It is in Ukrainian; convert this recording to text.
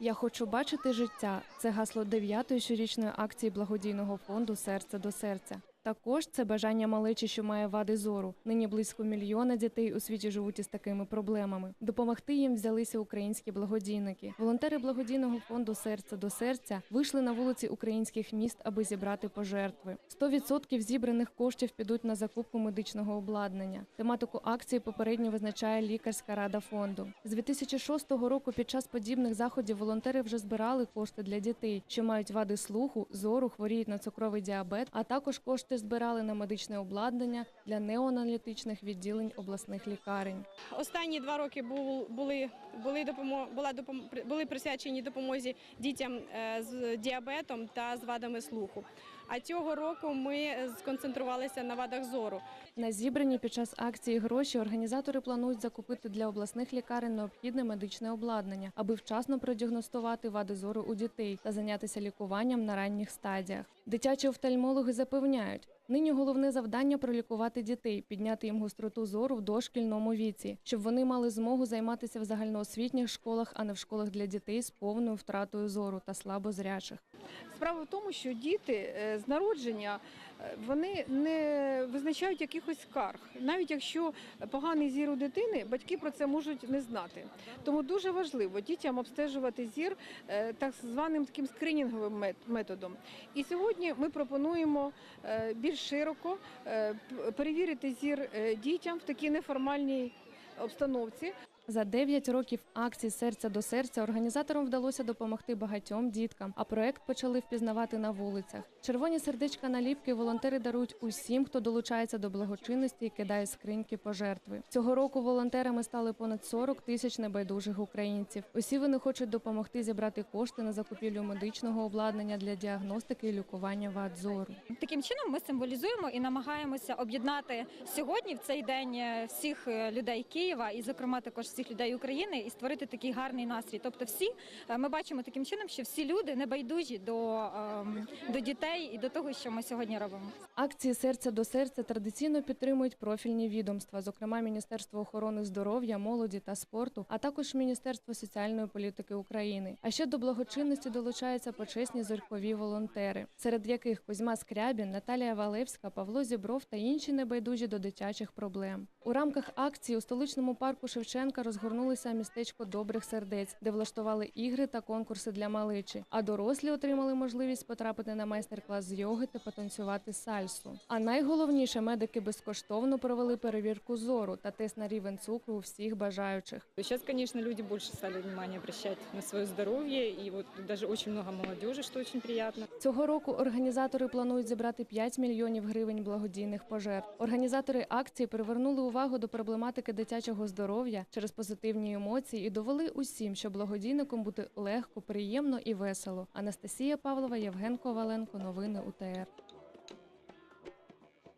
Я хочу бачити життя. Це гасло дев'ятої щорічної акції благодійного фонду Серце до серця. Також це бажання малечі, що має вади зору. Нині близько мільйона дітей у світі живуть із такими проблемами. Допомогти їм взялися українські благодійники. Волонтери благодійного фонду Серце до серця вийшли на вулиці українських міст, аби зібрати пожертви. 100% зібраних коштів підуть на закупку медичного обладнання. Тематику акції попередньо визначає лікарська рада фонду. З 2006 року під час подібних заходів волонтери вже збирали кошти для дітей, що мають вади слуху, зору, хворіють на цукровий діабет, а також кошти збирали на медичне обладнання для неоаналітичних відділень обласних лікарень. Останні два роки були, були, допомо, була допом, були присвячені допомозі дітям е, з діабетом та з вадами слуху. А цього року ми сконцентрувалися на вадах зору. На зібрані під час акції гроші організатори планують закупити для обласних лікарень необхідне медичне обладнання, аби вчасно продіагностувати вади зору у дітей та зайнятися лікуванням на ранніх стадіях. Дитячі офтальмологи запевняють. right. Нині головне завдання пролікувати дітей, підняти їм гостроту зору в дошкільному віці, щоб вони мали змогу займатися в загальноосвітніх школах, а не в школах для дітей з повною втратою зору та слабозрячих. Справа в тому, що діти е, з народження е, вони не визначають якихось скарг. Навіть якщо поганий зір у дитини, батьки про це можуть не знати. Тому дуже важливо дітям обстежувати зір е, так званим таким скринінговим мет- методом. І сьогодні ми пропонуємо більш широко е, перевірити зір е, дітям в такій неформальній обстановці. За 9 років акцій серця до серця організаторам вдалося допомогти багатьом діткам, а проект почали впізнавати на вулицях. Червоні сердечка наліпки волонтери дарують усім, хто долучається до благочинності і кидає скриньки пожертви. Цього року волонтерами стали понад 40 тисяч небайдужих українців. Усі вони хочуть допомогти зібрати кошти на закупівлю медичного обладнання для діагностики і лікування вад зору. Таким чином ми символізуємо і намагаємося об'єднати сьогодні в цей день е, всіх е, людей Києва і, зокрема, також всіх людей України і створити такий гарний настрій. Тобто, всі е, ми бачимо таким чином, що всі люди не байдужі до, ем, до дітей і до того, що ми сьогодні робимо. Акції серця до серця традиційно підтримують профільні відомства, зокрема Міністерство охорони здоров'я, молоді та спорту, а також Міністерство соціальної політики України. А ще до благочинності долучаються почесні зорькові волонтери, серед яких Кузьма Скрябін, Наталія Валевська, Павло Зібров та інші небайдужі до дитячих проблем. У рамках акції у столичному парку Шевченка розгорнулося містечко добрих сердець, де влаштували ігри та конкурси для малечі. А дорослі отримали можливість потрапити на майстер-клас з йоги та потанцювати сальсу. А найголовніше, медики безкоштовно провели перевірку зору та тест на рівень цукру у всіх бажаючих. Сейчас, конечно, люди больше стали внимание обращать на свое здоровье, и вот даже очень много молодежи, что очень приятно. Цього року організатори планують зібрати 5 мільйонів гривень благодійних пожертв. Організатори акції привернули увагу до проблематики дитячого здоров'я через позитивні емоції і довели усім, що благодійником бути легко, приємно і весело. Анастасія Павлова, Євген Коваленко. Новини УТР.